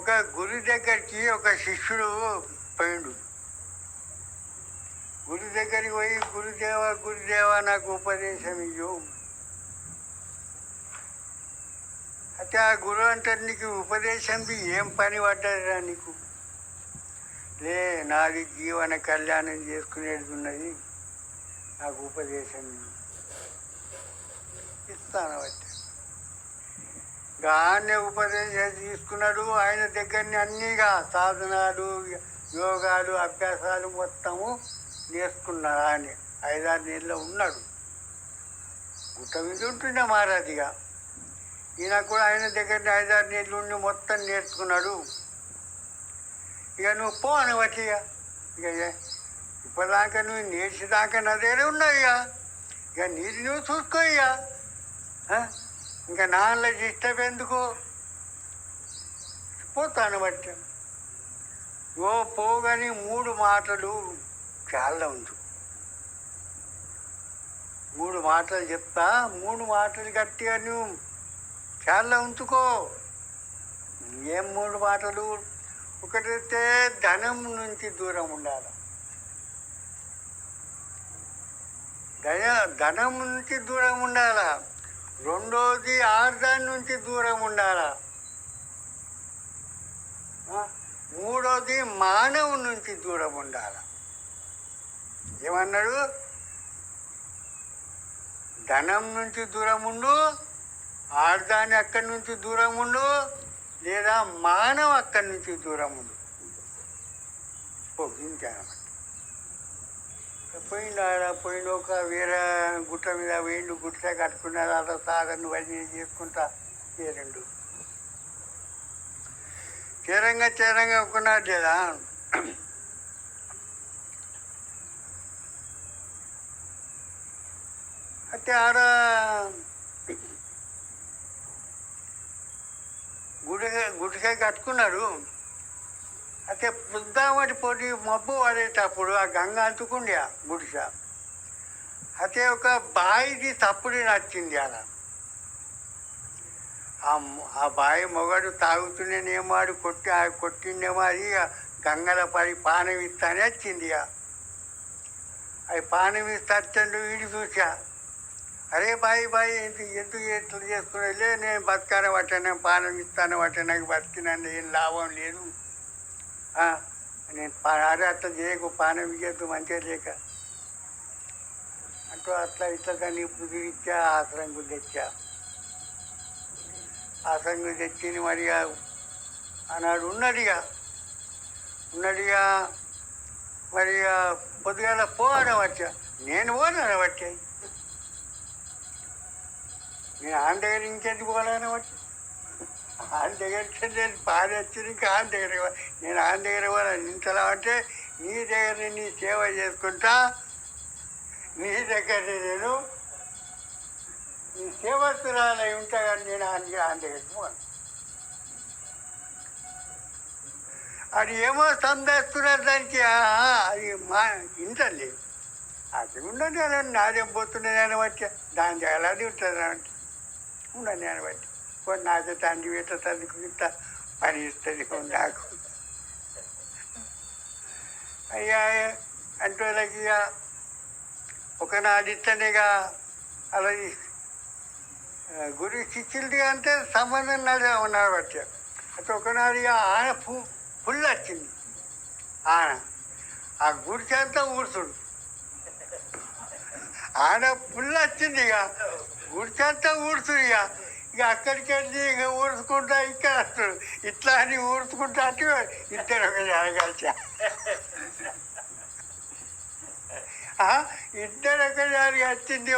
ఒక గురు దగ్గరికి ఒక శిష్యుడు పోయిండు. గురు దగ్గరికి పోయి గురుదేవ గురుదేవ నాకు ఉపదేశం ఇయ్యు. అయితే ఆ గురువు అంటారు నీకు ఉపదేశం ఏం పని పడ్డదిరా నీకు? లే నాది జీవన కళ్యాణం చేసుకునేది ఉన్నది. నాకు ఉపదేశం ఇస్తాను బట్టి గానే ఉపదేశం తీసుకున్నాడు. ఆయన దగ్గరని అన్నీగా సాధనాలు యోగాలు అభ్యాసాలు మొత్తము నేర్చుకున్నాడు ఆయన. ఐదారు నెలలు ఉన్నాడు. గుట్ట మీద ఉంటుండే మహారాజుగా. ఈయన కూడా ఆయన దగ్గర ఐదారు నెలలు ఉండి మొత్తం నేర్చుకున్నాడు. ఇక నువ్వు పో అనవచ్చు ఇక. ఇక ఇప్పటిదాకా నువ్వు నేర్చిదాకా నా దగ్గర ఉన్నావు ఇక. ఇక నీది నువ్వు చూసుకో ఇక. ఇంకా నాన్న ఇష్టం ఎందుకు? పోతాను బట్టి ఓ పోగని మూడు మాటలు చాలా ఉంది మూడు మాటలు చెప్తా మూడు మాటలు గట్టిగా నువ్వు చాలా ఉంచుకో. ఏం మూడు మాటలు? ఒకటైతే ధనం నుంచి దూరం ఉండాలి. ధన ధనం నుంచి దూరం ఉండాలా. రెండోది ఆర్దాన్ నుంచి దూరం ఉండాలా? మూడోది మానవు నుంచి దూరం ఉండాలా? ఏమన్నాడు? ధనం నుంచి దూరం ఉండు ఆర్దాన్ని అక్కడి నుంచి దూరం ఉండు లేదా మానవ అక్కడి నుంచి దూరం ఉండు? పొగించానమాట పోయిండు ఆడ పోయిండు ఒక వేరే గుట్ట మీద పోయిండు గుట్ట కట్టుకున్నాడు ఆడ సాగను వదిలి చేసుకుంటా చేరిండు. చీరంగా చేరంగా ఒక్కున్నాడు లేదా అయితే ఆడ గుడి గుడికాయ కట్టుకున్నాడు. అయితే పుద్దామటి పొడి మబ్బు పడేటప్పుడు ఆ గంగ అంటుకుంది ఆ గుడిస. అయితే ఒక బాయిది తప్పుడు నచ్చింది అలా ఆ బాయి మొగడు తాగుతూనేమో ఆడు కొట్టి ఆ కొట్టిండేమో అది గంగల పడి పానం ఇస్తానే వచ్చింది అవి పానం ఇస్తే వచ్చండు వీడి చూసా. అరే బాయ్ బాయ్ ఎందుకు ఎందుకు ఎట్లా చేసుకున్నా లే నేను బతకాన పట్టాను పానం ఇస్తాను పట్టాను నాకు బతికినా ఏం లాభం లేదు. నేను పా- అరే అట్లా చేయకు పానం ఇయ్యద్దు మంచిగా లేక అంటూ అట్లా ఇట్లా దాన్ని బుద్ధి ఇచ్చా ఆశ్రయం బుద్ధి తెచ్చా. ఆశ్రయం బుద్ధి తెచ్చింది మరిగా ఆనాడు ఉన్నదిగా ఉన్నదిగా మరి పొద్దుగాల పో అనవచ్చా నేను పోను అనవచ్చాయి నేను ఆన్ దగ్గర ఇంకెందుకు పోవాలనవచ్చు ఆన్ దగ్గర నేను పాలు వచ్చి ఇంకా ఆన్ దగ్గర నేను ఆయన దగ్గర కూడా ఇంతలా అంటే నీ దగ్గర నీ సేవ చేసుకుంటా. నీ దగ్గర నేను నీ సేవస్తురాలై ఉంటా కానీ నేను ఆయన ఆయన దగ్గరికి పోను. అది ఏమో సందేస్తున్నారు దానికి. అది మా ఇంటలే అది ఉండదు నేను నాదేం పోతుండే నేను వచ్చా. దాని అలాది ఉంటుంది అంటే. ఉండని నేను బట్టి కొన్ని నాకే తండ్రి పెట్ట తండ్రికి ఇంత పని ఇస్తుంది నాకు అయ్యా అంటే వాళ్ళకి ఇక ఒకనాడు ఇక అలా ఈ, గురి చిచ్చిల్ది అంటే సంబంధం నడు ఉన్నారు బట్టి అట్లా ఒకనాడు ఇక ఆన పు పుల్లు వచ్చింది. ఆన ఆ గుడి చేత ఊడ్చుడు. ఆడ పుల్లు వచ్చింది ఇక. గుడి చేత ఊడ్చుడు ఇక. ఇక అక్కడికి వెళ్ళి ఇక ఊడ్చుకుంటా ఇక్కడ వస్తాడు ఇట్లా అని ఊడ్చుకుంటా అటు ఇద్దరు ఒక జరగాల్చా ఇద్దరు ఒక జరిగి వచ్చింది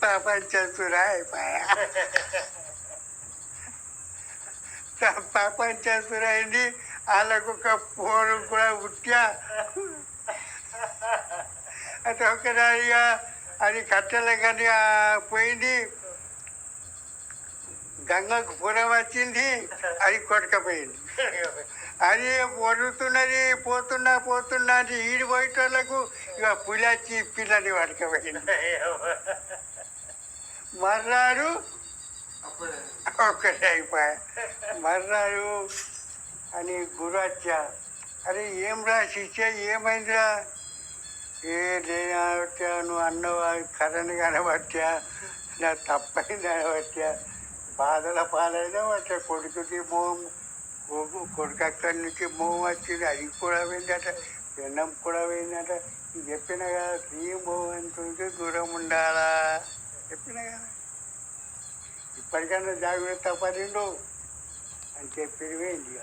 ప్రపంచస్తురా అయిపోయా. ప్రపంచస్తురైంది వాళ్ళకు ఒక ఫోన్ కూడా పుట్టా. అది ఒకసారిగా అది కట్టలే కానీ పోయింది. గంగకు పురం వచ్చింది అది కొట్టకపోయింది. అది పొరుగుతున్నది పోతున్నా పోతున్నా అని ఈడి పోయేటోళ్ళకు ఇక పులి వచ్చి పిల్లని పడకపోయింది మర్నాడు ఒక్కటే అయిపోయా. మర్నాడు అని గురచ్చ అరే ఏం రా శిష్య ఏమైందిరా? ఏ లేనబట్టా నువ్వు అన్నవా కరెంట్ కనబట్టా నా తప్పైంది కనబట్టా. బాధల పాలైనా అట్లా కొడుకుకి మోహం కొడుకు కొడుకు అక్కడి నుంచి మోహం వచ్చింది. అది కూడా పోయిందట పెన్నం కూడా పోయిందట. చెప్పిన కదా స్త్రీ మోహంతో దూరం ఉండాలా? చెప్పిన కదా. ఇప్పటికన్నా జాగ్రత్త పడిండు అని చెప్పి పోయింది ఇక.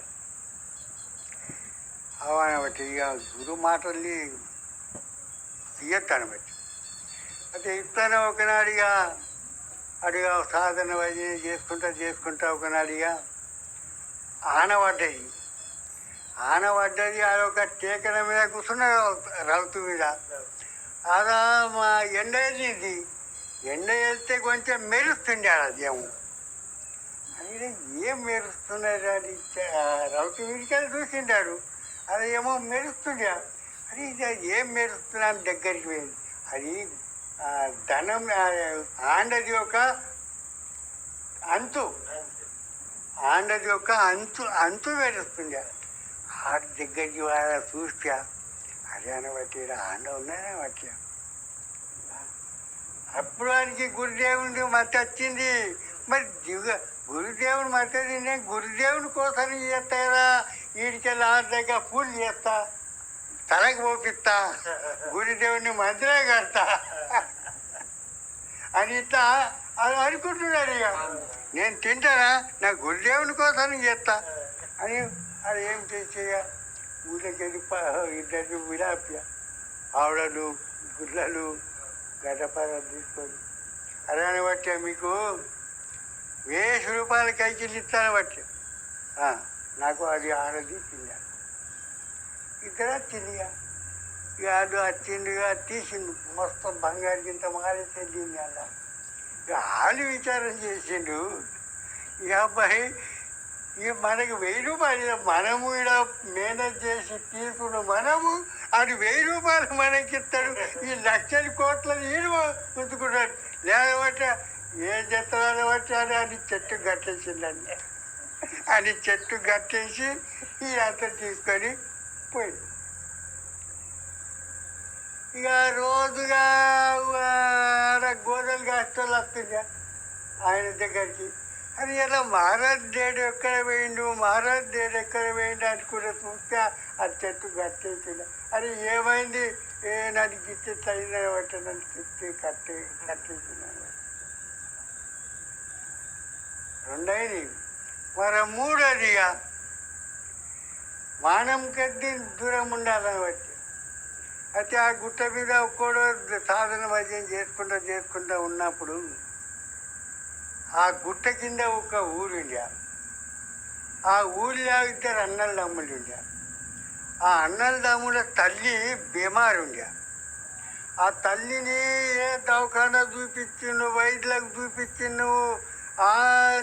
అవన బట్టి ఇక గురు మాటల్ని తీయత్తాను బట్టి అయితే ఇస్తాను ఒకనాడిగా అడిగా సాధన వైద్యం చేసుకుంటా చేసుకుంటా ఒకనాడిగా ఆనపడ్డది అది అదొక టేకన మీద కూర్చున్నాడు రౌతు మీద. అదా మా ఎండ వెళ్ళింది ఎండ వెళ్తే కొంచెం మెరుస్తుండే ఆడ దేము అది ఏం మెరుస్తున్నాడు అది రౌతు మీదకెళ్ళి చూసిండాడు. అది ఏమో మెరుస్తుండే. అది ఏం మెరుస్తున్నాను దగ్గరికి పోయింది. అది ధనం ఆండది ఒక అంతు. ఆండది ఒక అంతు అంతు వేడుస్తుంది ఆ దగ్గరికి వాళ్ళ చూస్తా. హర్యానా వాటి ఆండ ఉన్నదే బట్టి అప్పుడు వానికి గురుదేవుని మత వచ్చింది. మరి దిగ గురుదేవుని మత నేను గురుదేవుని కోసం చేస్తారా వీడికెళ్ళి ఆ దగ్గర పూజ చేస్తా. తలకు పోపిస్తా. గురుదేవుని మందిరే కడతా. అని ఇట్లా అది అనుకుంటున్నాడు ఇక. నేను తింటానా నా గురుదేవుని కోసం చేస్తా. అని అది ఏం చేసేయ? ఊళ్ళకి ఇద్దరు విలాప్య ఆవిడలు గుడ్లలు గడ్డపార తీసుకొని. అదే అని మీకు వేసి రూపాయల కైకిలు ఇస్తాను బట్టే నాకు అది ఆడది తిన్నాను ఇక్కడ తినిగా ఇక అది తీసిండు. మస్తు బంగారు గింత మారేసే దీన్ని అలా. ఇక వాళ్ళు విచారం చేసిండు. ఇక అబ్బాయి ఇక మనకి వెయ్యి రూపాయలు మనము ఇక్కడ మేనేజ్ చేసి తీసుకున్న మనము అది వెయ్యి రూపాయలు మనకి ఇస్తాడు. ఈ లక్షల కోట్ల ఈడు ఉంచుకున్నాడు లేకపోతే ఏ చెత్తనాలు బట్టి అని అది చెట్టు కట్టేసిందండి అని చెట్టు కట్టేసి ఈ అంత తీసుకొని పోయింది ఇక రోజుగా ఆడ గోదలు కాస్తలు వస్తుందా ఆయన దగ్గరికి. అని ఇలా మహారాజ్ డేడు ఎక్కడ పోయిండు? మహారాజ్ డేడు ఎక్కడ పోయిండు అనుకుంటే చూస్తే ఆ చెట్టు కట్టేసిన అని ఏమైంది? ఏ నన్ను గిట్టి తగిన బట్టి నన్ను గిట్టి కట్టే కట్టేసినాను రెండైంది. మరి మూడోదిగా మానం కొద్ది దూరం ఉండాలని బట్టి అయితే ఆ గుట్ట మీద ఒక్కడో సాధన వైద్యం చేసుకుంటూ చేసుకుంటా ఉన్నప్పుడు ఆ గుట్ట కింద ఒక ఊరుండే. ఆ ఊరిలో ఇద్దరు అన్నల దమ్ములు ఉండే. ఆ అన్నల దమ్ముల తల్లి బీమారు ఉండే ఆ తల్లిని ఏ దవాఖానా చూపించిండు వైద్యులకు చూపించిండు ఆ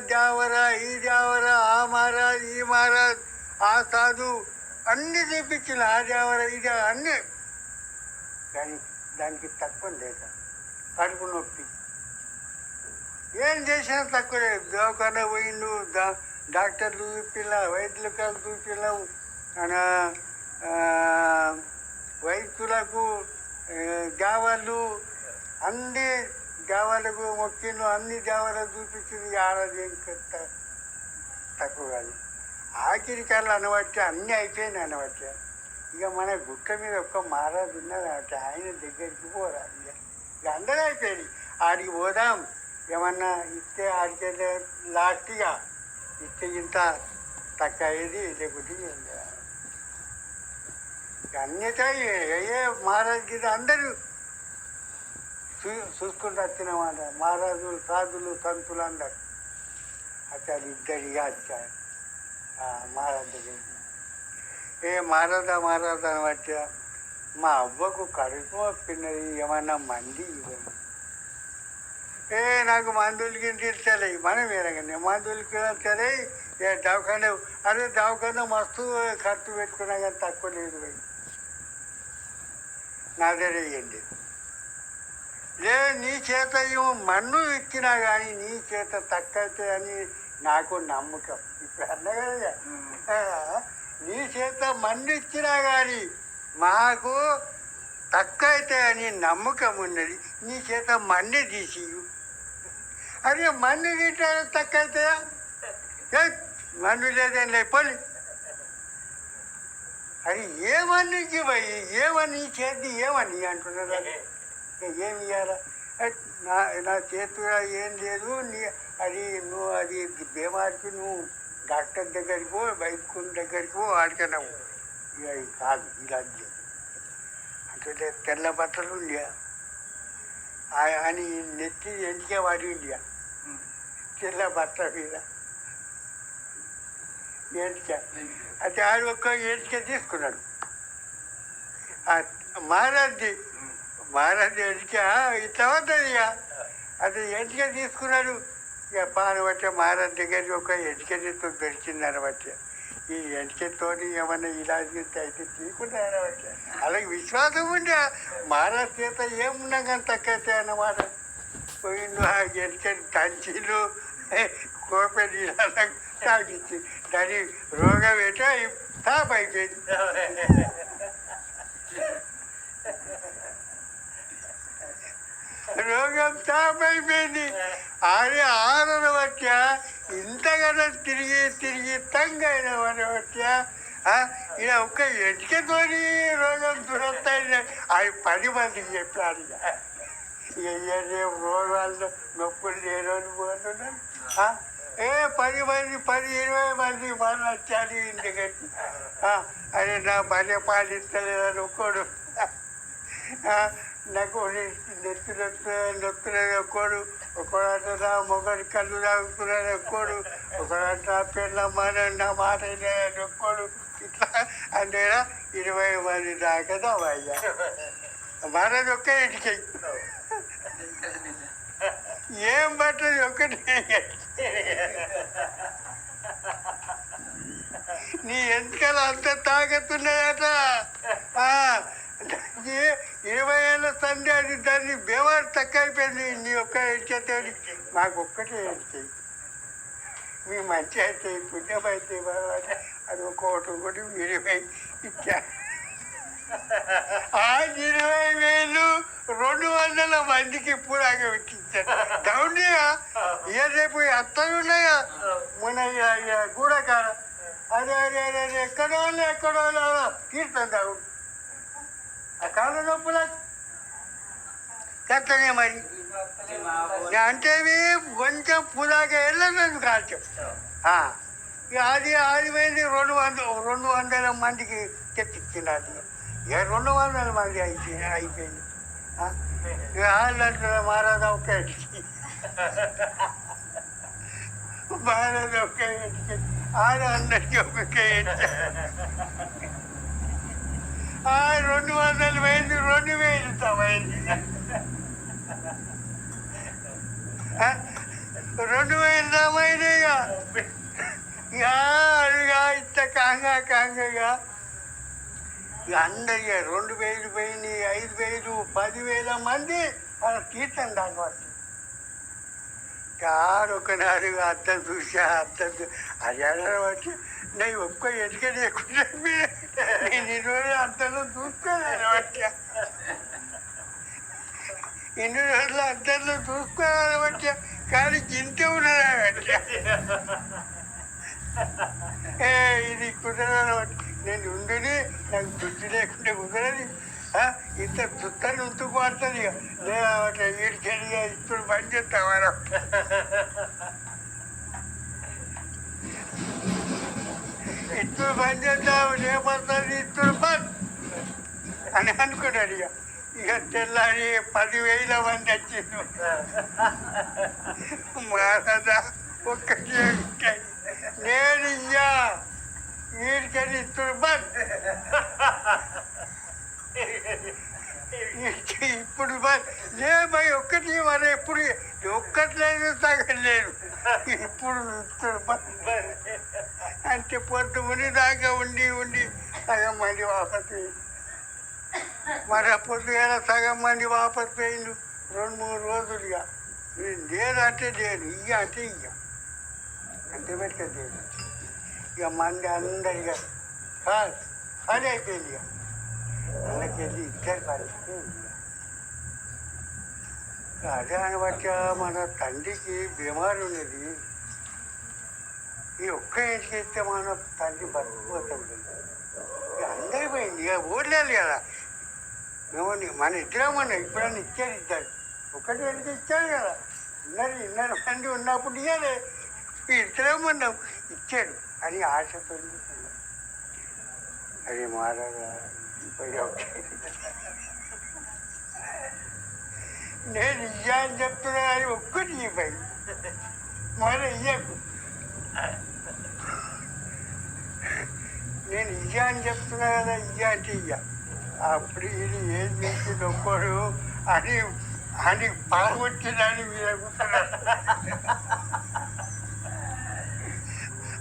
దేవరా ఈ దేవరా ఆ మహారాజ్ ఈ మహారాజ్ ఆ సాధు అన్నీ చూపించిన ఆ దేవరా ఈ దేవరా అన్నీ కానీ దానికి తక్కువ లేక కడుపు నొప్పి. ఏం చేసినా తక్కువ లేదు. దవాఖానా పోయిండు దా డాక్టర్లు చూపిలా వైద్యులకు కాదు వైద్యులకు జావాలు దేవాళ్ళు అన్ని దేవాలకు మొక్కిండు అన్ని దేవాలకు చూపించింది ఆడది తక్కువ కాదు. ఆఖరికాలు అనవట్టే అన్నీ అయిపోయినాయి అనవట్టే ఇక మన గుట్ట మీద ఒక్క మహారాజు ఉన్నది అంటే ఆయన దగ్గరికి పోరా. ఇక అందరూ అయిపోయింది ఆడికి పోదాం. ఏమన్నా ఇస్తే ఆడికి లాస్ట్గా ఇస్తే ఇంత తక్కువ అయ్యేది లేకపోతే ఏం లేదు. ఇక ఏ మహారాజు గిద అందరూ చూ చూసుకుంటూ వచ్చినామాట మహారాజులు సాధులు సంతులు అందరు. అసలు ఇద్దరిగా వచ్చారు. మహారాజు దగ్గరికి. ఏ మారదా మారదా అని బట్టి మా అవ్వకు కడుపు నొప్పినది ఏమన్నా మంది ఇవ్వండి. ఏ నాకు మందులకి తీర్చలే మనం వేరగానే మందులకి సరే ఏ దవాఖాన అదే దవాఖాన మస్తు ఖర్చు పెట్టుకున్నా కానీ తక్కువ లేదు పోయి నా దగ్గర వేయండి లే నీ చేత ఏమో మన్ను ఇచ్చినా కానీ నీ చేత తక్కువ అని నాకు నమ్మకం. ఇప్పుడు అన్నా కదా ఆ, నీ చేత మండిచ్చినా కానీ మాకు తక్కువ అని నమ్మకం ఉన్నది. నీ చేత మన్ని తీసి అరే మన్ను తీయటానికి తక్కువ అవుతుందా ఏ, మన్ను లేదని లేపలి అది ఏమని పోయి ఏమని నీ చేతి ఏమని అంటున్నారు అది ఏమి ఇవ్వాలా నా నా చేతిలో ఏం లేదు. నీ అది నువ్వు అది బీమారికి నువ్వు డాక్టర్ దగ్గరికి వైద్యుల దగ్గరికి పో ఆడికన్నావు ఇక కాదు ఇలా. అంటే తెల్ల బట్టలు ఉండియా అని నెత్తి ఎంటికే వాడి ఉండియా తెల్ల బట్ట మీద. ఎంటిక. అయితే ఆడు ఒక్క ఎంటిక తీసుకున్నాడు. మహారాజ్ది మహారాజు ఎంటిక ఇట్లా ఉంటుంది ఇక. అది ఎంటిక తీసుకున్నాడు. ఇక బట్టి మహారాజ్ మహారాజు దగ్గరికి ఒక ఎంటికతో దొరికింది బట్టి. ఈ ఎంటికతో ఏమన్నా ఇలా అయితే తీసుకుంటారనమాట అలాగే విశ్వాసం ఉండే మహారాజ్ చేత ఏమున్నా కానీ తక్కువైతే అన్నమాట. పోయిండు ఆ ఎంటికని తంచిలు కోపెడి ఇలా తాగించి దాని రోగం ఏంటో తాపైపోయింది. అయిపోయింది రోగం తాప్ అయిపోయింది ఆడే ఆరన వచ్చ? ఇంతగానో తిరిగి తిరిగి తంగైన వచ్చ? ఇలా ఒక్క ఎటుకతోని రోగం దురస్తాయి అది పది మందికి చెప్పారు ఇక. ఇక రేపు రోగాల్లో నొప్పులు లేని పోతున్నాను ఆ, ఏ పది మంది పది ఇరవై మంది వాళ్ళు వచ్చారు ఇంటికట్టి అరే నా భార్య పాలిస్తలేదని ఒక్కడు నాకు నెత్తి నొత్తు నొత్తులేదు ఒక్కడు ఒకడంటే నా మొగడు కళ్ళు తాగుతున్నాడు ఒక్కడు ఒకడంటే నా పెళ్ళమ్మ నా మాట వినలేదు ఒక్కడు ఇట్లా అంటే ఇరవై మంది దాకా అయ్యా మనది ఒక్క ఇంటికి. ఏం బట్టలు ఒక్కటే నీ ఎంతకాల అంత తాగెత్తున్నాయట ఇరవై ఏళ్ళ తండ్రి అది దాన్ని బేవారు తక్కైపోయింది నీ ఒక్క ఎంచేతో మాకు ఒక్కటే ఎంచాయి మీ మంచి అయితే పుణ్యం అయితే బాగా అది ఒక్కొక్కటి ఒకటి ఇరవై ఇచ్చా. ఆ ఇరవై వేలు రెండు వందల మందికి పూరాగా ఇచ్చారు దౌండిగా ఏ రేపు అత్తలు ఉన్నాయా? మన గూడకాడ. అరే అరే అరే అరే ఎక్కడో వాళ్ళు, ఎక్కడో వాళ్ళు తీర్థం దావు ఆ కాళ్ళ నొప్పుల? కట్టనే మరి. అంటే కొంచెం పులాగా వెళ్ళలేదు కాదు చెప్తాను అది అది పోయింది రెండు వందల రెండు వందల మందికి తెప్పించింది అది ఇక రెండు వందల మంది అయిపోయింది అయిపోయింది. ఆ, ఇక వాళ్ళు అంటారు మహారాజా ఒక్క మహారాజా ఒక్క ఆడ అందరికీ ఒక్కొక్క రెండు వందలు పోయింది రెండు వేలు తమైంది రెండు వేలు తమైంది అడుగా ఇంత కాంగా కాంగగా ఇక. రెండు వేలు పోయింది ఐదు వేలు పదివేల మంది వాళ్ళ కీర్తన దానివల్ల కాడు ఒకనాడు అర్థం చూసా అర్థం అది అది వచ్చి నేను ఒక్క ఎటుక నేను ఇన్ని రోజులు అర్థంలో ఇన్ని రోజులు చూసుకోవాలి బట్టి కానీ చింత ఉన్నదా ఏ ఇది కుదరదు బట్టి నేను ఉండుని నాకు దుడ్డు లేకుంటే కుదరది. ఇంత దుత్తని ఉంచుకు పడుతుంది ఇక. లేదా వీడికి ఇప్పుడు పని చేస్తామరా ఇత్తుడు పని చేద్దాం రేపడుతుంది ఇత్తుడు పని అని అనుకున్నాడు ఇక ఇక తెల్లారి పదివేల మంది వచ్చిండు మహారాజా ఒక్కటి ఉంటాయి నేను ఇయ్యా వీడికని ఇత్తుడు పని ఇప్పుడు మరి లేమై ఒక్కటి మరి ఎప్పుడు ఒక్కట్లేదు లేదు ఇప్పుడు అంటే పొద్దు ముని దాకా ఉండి ఉండి సగం మంది వాపస్ మరి ఆ సగం మంది వాపస్ పోయిండు. రెండు మూడు రోజులుగా లేదు అంటే లేదు ఇయ్య అంటే ఇయ్య. అంతే పెట్టుకోద్ది ఇక మంది అందరిగా కాదు ఖాళీ అయిపోయింది ఇక. అందుకెళ్ళి ఇద్దరు పరిస్థితి అదే అనబట్ట మన తండ్రికి బీమారు ఉన్నది. ఈ ఒక్క ఇంటికి ఇస్తే మన తండ్రి బతికిపోతుంది. అందరి పోయింది ఇక ఓడలేదు కదా. మేము మన ఇద్దరం మనం ఇప్పుడన్నా ఇచ్చారు ఇద్దరు. ఒకటి వెళ్తే ఇచ్చారు కదా. ఇన్నర ఇన్నర మంది ఉన్నప్పుడు ఇయ్యాలి. ఇద్దరం ఉన్నాం. ఇచ్చాడు అని ఆశతో అది మారగా పోయావు నేను ఇయ్యా అని చెప్తున్నా అని ఒక్కటి ఇవ్వయి మరి ఇయ్యకు నేను ఇయ్యా అని చెప్తున్నా కదా ఇయ్యా అంటే ఇయ్యా అప్పుడు ఇది ఏం చేసి ఒక్కడు అని అని పడగొట్టినని మీరు కూర్చున్నాడు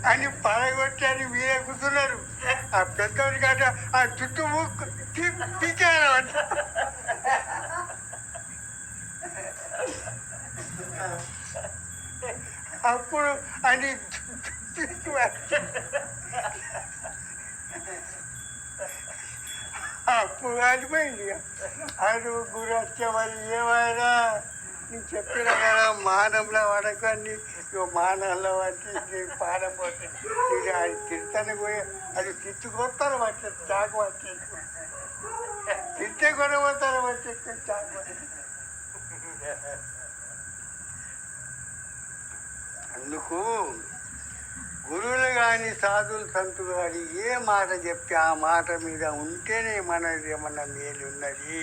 అని పడగొట్టని మీరే కూర్చున్నారు ఆ పెద్దవాడి కాట ఆ చుట్టూ ముక్కు పీకారు అంట అప్పుడు అని అప్పుడు కాలిపోయింది ఇక. అది గురి వచ్చే మరి ఏమైనా నేను చెప్పిన కదా మానంలో వాడకండి ఇక మానంలో పట్టి పాడపోతుంది ఇక అది తిడతాను పోయి అది తిట్టుకొస్తాను వచ్చే చాకు వచ్చేది తిట్టే కొనబోతాను పోతారు చాకు వచ్చేది. అందుకు గురువులు కానీ సాధులు సంతులు కానీ ఏ మాట చెప్తే ఆ మాట మీద ఉంటేనే మనది ఏమన్నా మేలు ఉన్నది